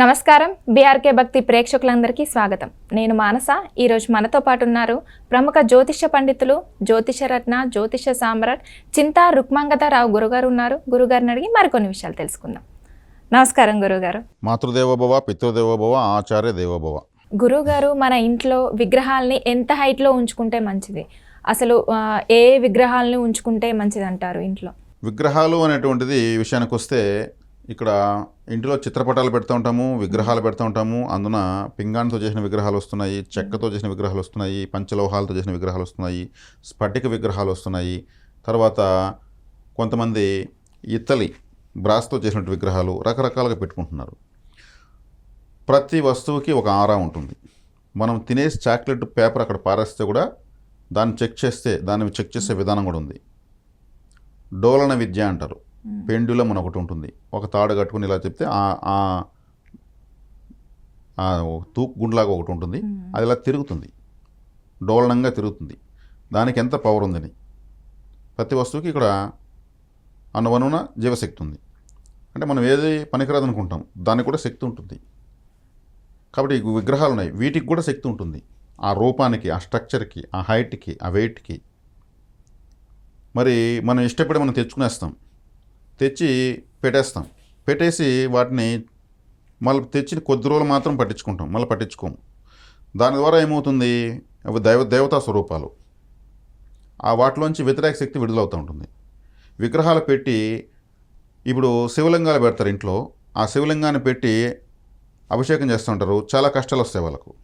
నమస్కారం. బీఆర్కే భక్తి ప్రేక్షకులందరికీ స్వాగతం. నేను మానస. ఈరోజు మనతో పాటు ఉన్నారు ప్రముఖ జ్యోతిష పండితులు జ్యోతిష రత్న జ్యోతిష సామ్రాట్ చింతా రుక్మాంగతారావు గురుగారు ఉన్నారు గురుగారిని అడిగి మరికొన్ని విషయాలు తెలుసుకుందాం. నమస్కారం గురుగారు. మాతృదేవోభవ పితృదేవోభవ ఆచార్య దేవోభవ. గురుగారు మన ఇంట్లో విగ్రహాలని ఎంత హైట్లో ఉంచుకుంటే మంచిది? అసలు ఏ విగ్రహాలని ఉంచుకుంటే మంచిది అంటారు ఇంట్లో? విగ్రహాలు అనేటువంటిది విషయానికి వస్తే ఇక్కడ ఇంటిలో చిత్రపటాలు పెడుతూ ఉంటాము విగ్రహాలు పెడుతూ ఉంటాము. అందున పింగాణితో చేసిన విగ్రహాలు వస్తున్నాయి చెక్కతో చేసిన విగ్రహాలు వస్తున్నాయి పంచలోహాలతో చేసిన విగ్రహాలు వస్తున్నాయి స్ఫటిక విగ్రహాలు వస్తున్నాయి. తర్వాత కొంతమంది ఇత్తలి బ్రాస్తో చేసినటువంటి విగ్రహాలు రకరకాలుగా పెట్టుకుంటున్నారు. ప్రతి వస్తువుకి ఒక ఆరా ఉంటుంది. మనం తినేసి చాక్లెట్ పేపర్ అక్కడ పారేస్తే కూడా దాన్ని చెక్ చేస్తే దాన్ని చెక్ చేసే విధానం కూడా ఉంది. డోలన విద్య అంటారు. పెండులం అని ఒకటి ఉంటుంది. ఒక తాడు కట్టుకుని ఇలా చెప్తే ఆ- ఆ ఆ తూకు గుండ్లాగా ఒకటి ఉంటుంది. అది ఇలా తిరుగుతుంది. డోలనంగా తిరుగుతుంది. దానికి ఎంత పవర్ ఉందని? ప్రతి వస్తువుకి ఇక్కడ అనువనున జీవశక్తి ఉంది. అంటే మనం ఏది పనికిరాదు అనుకుంటాం. దానికి కూడా శక్తి ఉంటుంది. కాబట్టి విగ్రహాలు ఉన్నాయి. వీటికి కూడా శక్తి ఉంటుంది. ఆ రూపానికి ఆ స్ట్రక్చర్కి ఆ హైట్కి ఆ వెయిట్కి మరి మనం ఇష్టపడి మనం తెచ్చుకునేస్తాం. తెచ్చి పెట్టేస్తాం. పెట్టేసి వాటిని మళ్ళీ తెచ్చి కొద్ది రోజులు మాత్రం పట్టించుకుంటాం. మళ్ళీ పట్టించుకోము. దాని ద్వారా ఏమవుతుంది? అవి దైవ దేవతా స్వరూపాలు. ఆ వాటిలోంచి వ్యతిరేక శక్తి విడుదలవుతూ ఉంటుంది. విగ్రహాలు పెట్టి ఇప్పుడు శివలింగాలు పెడతారు ఇంట్లో. ఆ శివలింగాన్ని పెట్టి అభిషేకం చేస్తుంటారు చాలా కష్టాలు వస్తాయి వాళ్ళకు.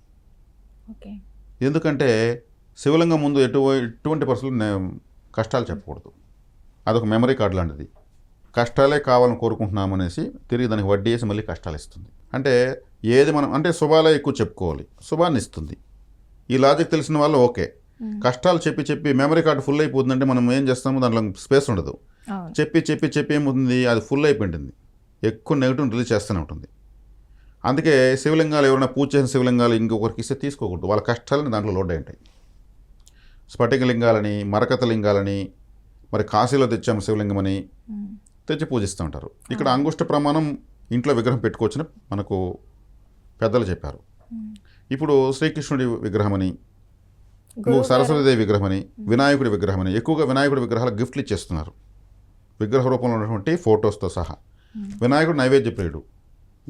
ఎందుకంటే శివలింగం ముందు ఎటు ఎటువంటి పరిస్థితులు కష్టాలు చెప్పకూడదు. అదొక మెమరీ కార్డు లాంటిది. కష్టాలే కావాలని కోరుకుంటున్నాం అనేసి తిరిగి దానికి వడ్డీ వేసి మళ్ళీ కష్టాలు ఇస్తుంది. అంటే ఏది మనం అంటే శుభాలే ఎక్కువ చెప్పుకోవాలి. శుభాన్ని ఇస్తుంది. ఈ లాజిక్ తెలిసిన వాళ్ళు ఓకే. కష్టాలు చెప్పి చెప్పి మెమరీ కార్డు ఫుల్ అయిపోతుందంటే మనం ఏం చేస్తాము? దాంట్లో స్పేస్ ఉండదు. చెప్పి చెప్పి చెప్పి ఏమవుతుంది? అది ఫుల్ అయిపోయింటుంది. ఎక్కువ నెగిటివ్ రిలీజ్ చేస్తూనే ఉంటుంది. అందుకే శివలింగాలు ఎవరైనా పూజ చేసిన శివలింగాలు ఇంకొకరికి ఇస్తే తీసుకోకూడదు. వాళ్ళ కష్టాలని దాంట్లో లోడ్ అయి ఉంటాయి. స్ఫటిక లింగాలని మరకత లింగాలని మరి కాశీలో తెచ్చాము శివలింగమని. తెచ్చి పూజిస్తూ ఉంటారు. ఇక్కడ అంగుష్ట ప్రమాణం ఇంట్లో విగ్రహం పెట్టుకోవచ్చని మనకు పెద్దలు చెప్పారు. ఇప్పుడు శ్రీకృష్ణుడి విగ్రహమని సరస్వతీదేవి విగ్రహమని వినాయకుడి విగ్రహమని ఎక్కువగా వినాయకుడి విగ్రహాలు గిఫ్ట్లు ఇచ్చేస్తున్నారు. విగ్రహ రూపంలో ఉన్నటువంటి ఫొటోస్తో సహా. వినాయకుడు నైవేద్య ప్రియుడు.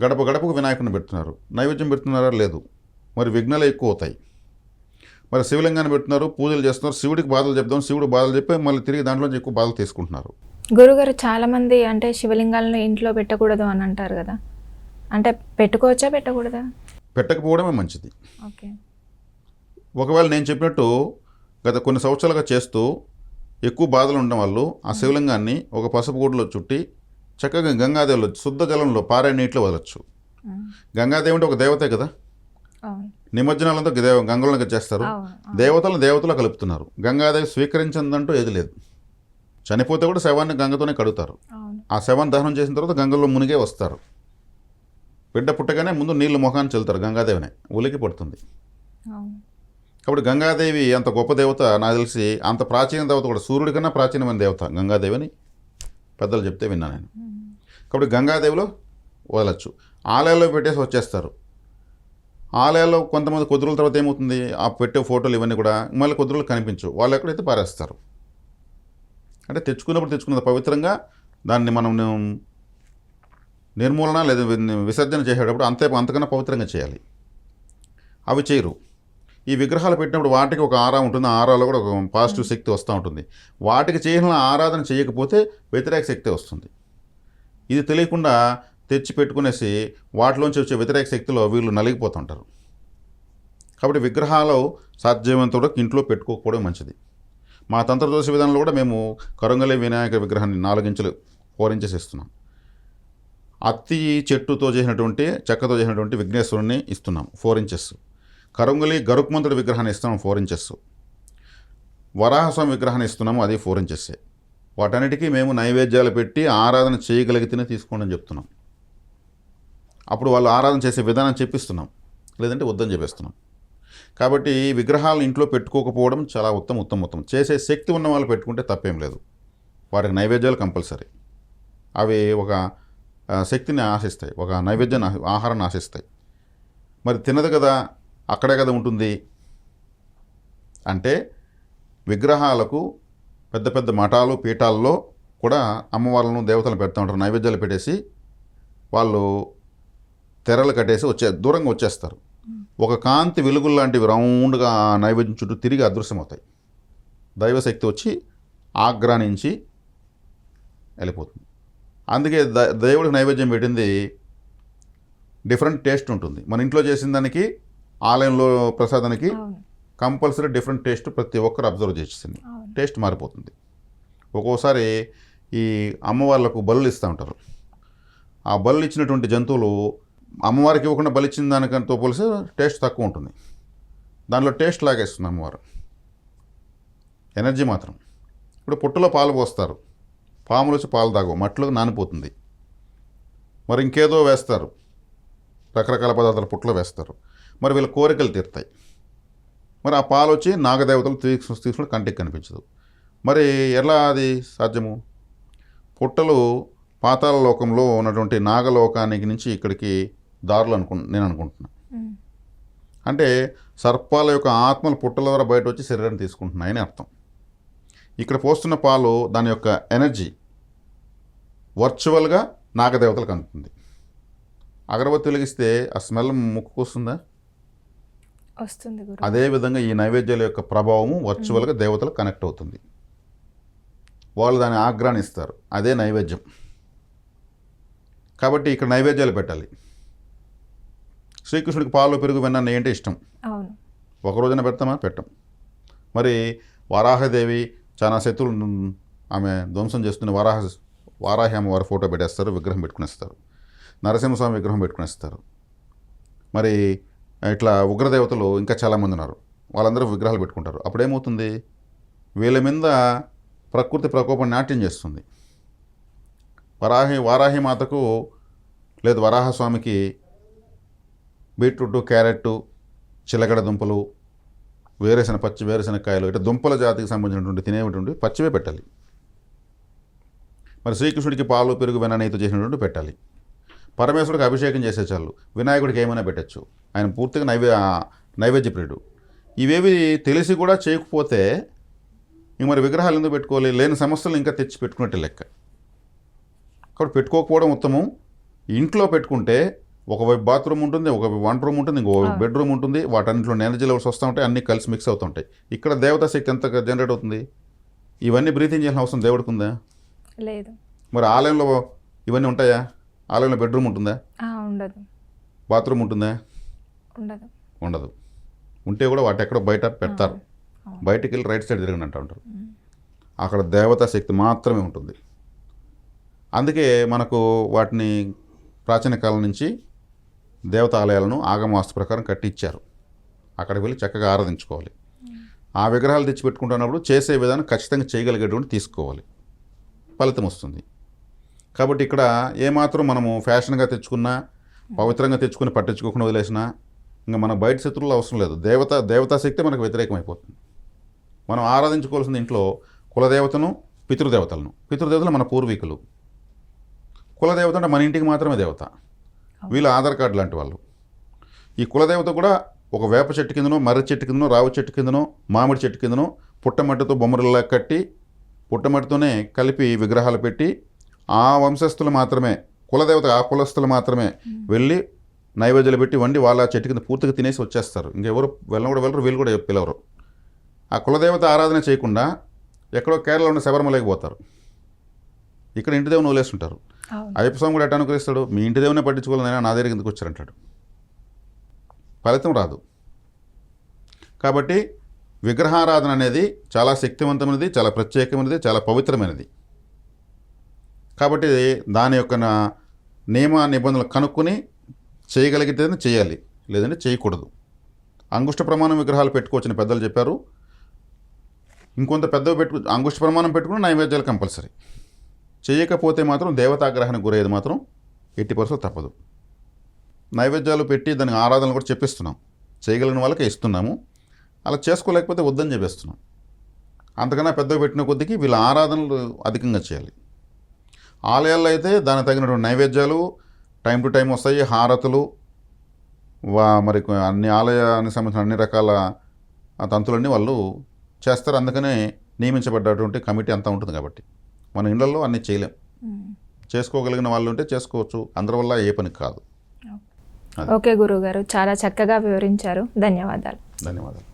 గడప గడపకు వినాయకుడిని పెడుతున్నారు. నైవేద్యం పెడుతున్నారా? లేదు. మరి విఘ్నాలు ఎక్కువ అవుతాయి. మరి శివలింగాన్ని పెడుతున్నారు పూజలు చేస్తున్నారు. శివుడికి బాధలు చెప్దాం శివుడు బాధలు చెప్పి మళ్ళీ తిరిగి దాంట్లోంచి ఎక్కువ బాధలు తీసుకుంటున్నారు. గురుగారు చాలా మంది అంటే శివలింగాలను ఇంట్లో పెట్టకూడదు అని అంటారు కదా. అంటే పెట్టుకోవచ్చా పెట్టకూడదా? పెట్టకపోవడమే మంచిది. ఓకే. ఒకవేళ నేను చెప్పినట్టు గత కొన్ని సంవత్సరాలుగా చేస్తూ ఎక్కువ బాధలు ఉండడం వాళ్ళు ఆ శివలింగాన్ని ఒక పసుపు గూడులో చుట్టి చక్కగా గంగాదేవిలో శుద్ధ జలంలో పారే నీటిలో వదలొచ్చు. గంగాదేవి అంటే ఒక దేవతే కదా? నిమజ్జనాలంతా దేవ గంగలో చేస్తారు అవును దేవతలు దేవతలు కలుపుతున్నారు. గంగాదేవి స్వీకరించిందంటూ ఏది లేదు. చనిపోతే కూడా శవాన్ని గంగతోనే కడుగుతారు. ఆ శవాన్ని దహనం చేసిన తర్వాత గంగలో మునిగే వస్తారు. బిడ్డ పుట్టగానే ముందు నీళ్ళు ముఖాన్ని చల్లుతారు గంగాదేవినే. ఉలికి పడుతుంది. కాబట్టి గంగాదేవి అంత గొప్ప దేవత నాకు తెలిసి అంత ప్రాచీన దేవత కూడా సూర్యుడి కన్నా ప్రాచీనమైన దేవత గంగాదేవి అని పెద్దలు చెప్తే విన్నా నేను. కాబట్టి గంగాదేవిలో వదలచ్చు. ఆలయాల్లో పెట్టేసి వచ్చేస్తారు. ఆలయాల్లో కొంతమంది కొద్ది రోజుల తర్వాత ఏమవుతుంది? ఆ పెట్టే ఫోటోలు ఇవన్నీ కూడా మళ్ళీ కొద్ది రోజులు కనిపించవు. వాళ్ళు ఎక్కడైతే పారేస్తారు. అంటే తెచ్చుకున్నప్పుడు తెచ్చుకున్న పవిత్రంగా దాన్ని మనం నిర్మూలన లేదా విసర్జన చేసేటప్పుడు అంతే అంతకన్నా పవిత్రంగా చేయాలి. అవి చేయరు. ఈ విగ్రహాలు పెట్టినప్పుడు వాటికి ఒక ఆరా ఉంటుంది ఆ ఆరాలో కూడా ఒక పాజిటివ్ శక్తి వస్తూ ఉంటుంది. వాటికి చేసిన ఆరాధన చేయకపోతే వ్యతిరేక శక్తి వస్తుంది. ఇది తెలియకుండా తెచ్చి పెట్టుకునేసి వాటిలోంచి వచ్చే వ్యతిరేక శక్తిలో వీళ్ళు నలిగిపోతుంటారు. కాబట్టి విగ్రహాలు సాధ్యమైనంత వరకు ఇంట్లో పెట్టుకోకపోవడం మంచిది. మా తంత్రదోష విధానంలో కూడా మేము కరంగలి వినాయక విగ్రహాన్ని నాలుగించులు ఫోరించేసి ఇస్తున్నాం అత్తి చెట్టుతో చేసినటువంటి చెక్కతో చేసినటువంటి విఘ్నేశ్వరుణ్ణి ఇస్తున్నాం ఫోర్ ఇంచెస్ కరంగులి గరుక్మంతుడి విగ్రహాన్ని ఇస్తున్నాం ఫోర్ ఇంచెస్ వరాహస్వామి విగ్రహాన్ని ఇస్తున్నాము అది ఫోర్ ఇంచెస్సే వాటన్నిటికీ మేము నైవేద్యాలు పెట్టి ఆరాధన చేయగలిగితేనే తీసుకోండి అని చెప్తున్నాం. అప్పుడు వాళ్ళు ఆరాధన చేసే విధానం చెప్పిస్తున్నాం. లేదంటే వద్దని చెప్పేస్తున్నాం. కాబట్టి ఈ విగ్రహాలను ఇంట్లో పెట్టుకోకపోవడం చాలా ఉత్తమ ఉత్తమ ఉత్తమం. చేసే శక్తి ఉన్న వాళ్ళు పెట్టుకుంటే తప్పేం లేదు. వాటికి నైవేద్యాలు కంపల్సరీ. అవి ఒక శక్తిని ఆశిస్తాయి. ఒక నైవేద్యాన్ని ఆహారాన్ని ఆశిస్తాయి. మరి తినదు కదా అక్కడే కదా ఉంటుంది. అంటే విగ్రహాలకు పెద్ద పెద్ద మఠాలు పీఠాల్లో కూడా అమ్మవార్లను దేవతలను పెడతా ఉంటారు. నైవేద్యాలు పెట్టేసి వాళ్ళు తెరలు కట్టేసి వచ్చే దూరంగా వచ్చేస్తారు. ఒక కాంతి వెలుగులు లాంటివి రౌండ్గా నైవేద్యం చుట్టూ తిరిగి అదృశ్యమవుతాయి. దైవశక్తి వచ్చి ఆగ్రానించి వెళ్ళిపోతుంది. అందుకే ద దేవుడికి నైవేద్యం పెట్టింది డిఫరెంట్ టేస్ట్ ఉంటుంది. మన ఇంట్లో చేసిన దానికి ఆలయంలో ప్రసాదానికి కంపల్సరీ డిఫరెంట్ టేస్ట్ ప్రతి ఒక్కరు అబ్జర్వ్ చేసింది టేస్ట్ మారిపోతుంది. ఒక్కోసారి ఈ అమ్మవార్లకు బలులు ఇస్తూ ఉంటారు. ఆ బలు ఇచ్చినటువంటి జంతువులు అమ్మవారికి ఇవ్వకుండా బలిచ్చిన దానికంతో పోలిస్తే టేస్ట్ తక్కువ ఉంటుంది. దానిలో టేస్ట్ లాగేస్తుంది అమ్మవారు. ఎనర్జీ మాత్రం. ఇప్పుడు పుట్టలో పాలు పోస్తారు. పాములు వచ్చి పాలు తాగవు. మట్టిలో నానిపోతుంది. మరి ఇంకేదో వేస్తారు. రకరకాల పదార్థాలు పుట్టలో వేస్తారు. మరి వీళ్ళ కోరికలు తీరుతాయి. మరి ఆ పాలు వచ్చి నాగదేవతలు తీసుకు తీసుకుని కంటికి కనిపించదు. మరి ఎలా అది సాధ్యము? పుట్టలు పాతాళ లోకంలో ఉన్నటువంటి నాగలోకానికి నుంచి ఇక్కడికి దారులు అనుకు నేను అనుకుంటున్నాను. అంటే సర్పాల యొక్క ఆత్మలు పుట్టల ద్వారా బయట వచ్చి శరీరాన్ని తీసుకుంటున్నాయని అర్థం. ఇక్కడ పోస్తున్న పాలు దాని యొక్క ఎనర్జీ వర్చువల్గా నాగదేవతలకు అందుతుంది. అగరబత్తి వెలిగిస్తే ఆ స్మెల్ ముక్కుకు వస్తుందా? అదేవిధంగా ఈ నైవేద్యాల యొక్క ప్రభావము వర్చువల్గా దేవతలకు కనెక్ట్ అవుతుంది. వాళ్ళు దాన్ని ఆగ్రానిస్తారు అదే నైవేద్యం. కాబట్టి ఇక్కడ నైవేద్యాలు పెట్టాలి. శ్రీకృష్ణుడికి పాలు పెరుగు వెన్న ఏంటి ఇష్టం? ఒక రోజున పెడతామా? పెట్టం. మరి వరాహదేవి చాలా శత్రువులు ఆమె ధ్వంసం చేస్తున్న వరాహ వారాహి అమ్మవారి ఫోటో పెట్టేస్తారు విగ్రహం పెట్టుకునేస్తారు. నరసింహస్వామి విగ్రహం పెట్టుకునేస్తారు. మరి ఇట్లా ఉగ్రదేవతలు ఇంకా చాలామంది ఉన్నారు. వాళ్ళందరూ విగ్రహాలు పెట్టుకుంటారు. అప్పుడేమవుతుంది? వీళ్ళ మీద ప్రకృతి ప్రకోపం నాట్యం చేస్తుంది. వరాహి వారాహి మాతకు లేదు వరాహస్వామికి బీట్రూట్ క్యారెట్ చిలకడ దుంపలు వేరేసిన పచ్చి వేరుశనగకాయలు ఇట్లా దుంపల జాతికి సంబంధించినటువంటి తినేటువంటి పచ్చివే పెట్టాలి. మరి శ్రీకృష్ణుడికి పాలు పెరుగు వెననీతో చేసినటువంటి పెట్టాలి. పరమేశ్వరుడికి అభిషేకం చేసే చాలు. వినాయకుడికి ఏమైనా పెట్టచ్చు. ఆయన పూర్తిగా నైవే నైవేద్య ప్రియుడు ఇవేవి తెలిసి కూడా చేయకపోతే ఇంక మరి విగ్రహాలు ఎందుకు పెట్టుకోవాలి? లేని సమస్యలు ఇంకా తెచ్చి పెట్టుకున్నట్టే లెక్క. కాబట్టి పెట్టుకోకపోవడం ఉత్తమం. ఇంట్లో పెట్టుకుంటే ఒకవైపు బాత్రూమ్ ఉంటుంది ఒకవైపు వంట రూమ్ ఉంటుంది ఇంకో బెడ్రూమ్ ఉంటుంది. వాటన్నింటిలో ఎనర్జీ లెవెల్స్ వస్తూ ఉంటాయి అన్నీ కలిసి మిక్స్ అవుతుంటాయి ఇక్కడ దేవతా శక్తి ఎంత జనరేట్ అవుతుంది? ఇవన్నీ బ్రీతింగ్ చేయాల్సిన అవసరం దేవుడికి ఉందా? లేదు. మరి ఆలయంలో ఇవన్నీ ఉంటాయా? ఆలయంలో బెడ్రూమ్ ఉంటుందా? ఉండదు. బాత్రూమ్ ఉంటుందా? ఉండదు. ఉండదు. ఉంటే కూడా వాటి ఎక్కడో బయట పెడతారు. బయటికి వెళ్ళి రైట్ సైడ్ తిరగండి అంటూ ఉంటారు. అక్కడ దేవతా శక్తి మాత్రమే ఉంటుంది. అందుకే మనకు వాటిని ప్రాచీన కాలం నుంచి దేవతాలయాలను ఆగమవాస్తు ప్రకారం కట్టించారు. అక్కడికి వెళ్ళి చక్కగా ఆరాధించుకోవాలి. ఆ విగ్రహాలు తెచ్చి పెట్టుకుంటున్నప్పుడు చేసే విధానం ఖచ్చితంగా చేయగలిగేటువంటి తీసుకోవాలి. ఫలితం వస్తుంది. కాబట్టి ఇక్కడ ఏమాత్రం మనము ఫ్యాషన్గా తెచ్చుకున్నా పవిత్రంగా తెచ్చుకుని పట్టించుకోకుండా వదిలేసినా ఇంకా మన బయట శత్రువులు అవసరం లేదు. దేవత దేవతాశక్తి మనకు వ్యతిరేకమైపోతుంది. మనం ఆరాధించుకోవాల్సిన ఇంట్లో కులదేవతను పితృదేవతలను. పితృదేవతలు మన పూర్వీకులు. కులదేవత అంటే మన ఇంటికి మాత్రమే దేవత. వీళ్ళు ఆధార్ కార్డు లాంటి వాళ్ళు. ఈ కులదేవత కూడా ఒక వేప చెట్టు కిందనో మర్రి చెట్టు కిందనో రావి చెట్టు కిందనో మామిడి చెట్టు కిందనో పుట్టమట్టితో బొమ్మరిలా కట్టి పుట్టమట్టితోనే కలిపి విగ్రహాలు పెట్టి ఆ వంశస్థులు మాత్రమే కులదేవత ఆ కులస్తులు మాత్రమే వెళ్ళి నైవేద్యాలు పెట్టి వండి వాళ్ళ చెట్టు కింద పూర్తిగా తినేసి వచ్చేస్తారు. ఇంకెవరు వెళ్ళను కూడా వెళ్ళరు వీళ్ళు కూడా పిలవరు. ఆ కులదేవత ఆరాధన చేయకుండా ఎక్కడో కేరళలో ఉన్న శబరిమలకి పోతారు. ఇక్కడ ఇంటి దేవుని వదిలేస్తుంటారు అయ్యప్ప స్వామి కూడా ఎట్లా అనుకరిస్తాడు మీ ఇంటి దేవునే పట్టించుకోవాలని నా దగ్గరికి ఎందుకు వచ్చారంటాడు? ఫలితం రాదు. కాబట్టి విగ్రహారాధన అనేది చాలా శక్తివంతమైనది చాలా ప్రత్యేకమైనది చాలా పవిత్రమైనది. కాబట్టి దాని యొక్క నా- నియమ నిబంధనలు కనుక్కొని చేయగలిగితేనే చేయాలి లేదంటే చేయకూడదు. అంగుష్ట ప్రమాణం విగ్రహాలు పెట్టుకోవచ్చని పెద్దలు చెప్పారు. ఇంకొంత పెద్దవి పెట్టుకు అంగుష్ట ప్రమాణం పెట్టుకుని నైవేద్యాలు కంపల్సరీ. చేయకపోతే మాత్రం దేవతాగ్రహానికి గురయ్యేది మాత్రం ఎట్టి పరిస్థితులు తప్పదు. నైవేద్యాలు పెట్టి దానికి ఆరాధనలు కూడా చెప్పిస్తున్నాం. చేయగలిగిన వాళ్ళకే ఇస్తున్నాము. అలా చేసుకోలేకపోతే వద్దని చెప్పేస్తున్నాం. అంతకన్నా పెద్దగా పెట్టిన కొద్దికి వీళ్ళ ఆరాధనలు అధికంగా చేయాలి. ఆలయాల్లో అయితే దానికి తగినటువంటి నైవేద్యాలు టైం టు టైం వస్తాయి హారతులు వా మరి అన్ని ఆలయానికి సంబంధించిన అన్ని రకాల తంతులన్నీ వాళ్ళు చేస్తారు. అందుకనే నియమించబడ్డటువంటి కమిటీ అంతా ఉంటుంది కాబట్టి. మన ఇళ్ళలో అన్నీ చేయలేం. చేసుకోగలిగిన వాళ్ళు ఉంటే చేసుకోవచ్చు. అందరి వల్ల ఏ పని కాదు. ఓకే. గురుగారు చాలా చక్కగా వివరించారు. ధన్యవాదాలు. ధన్యవాదాలు.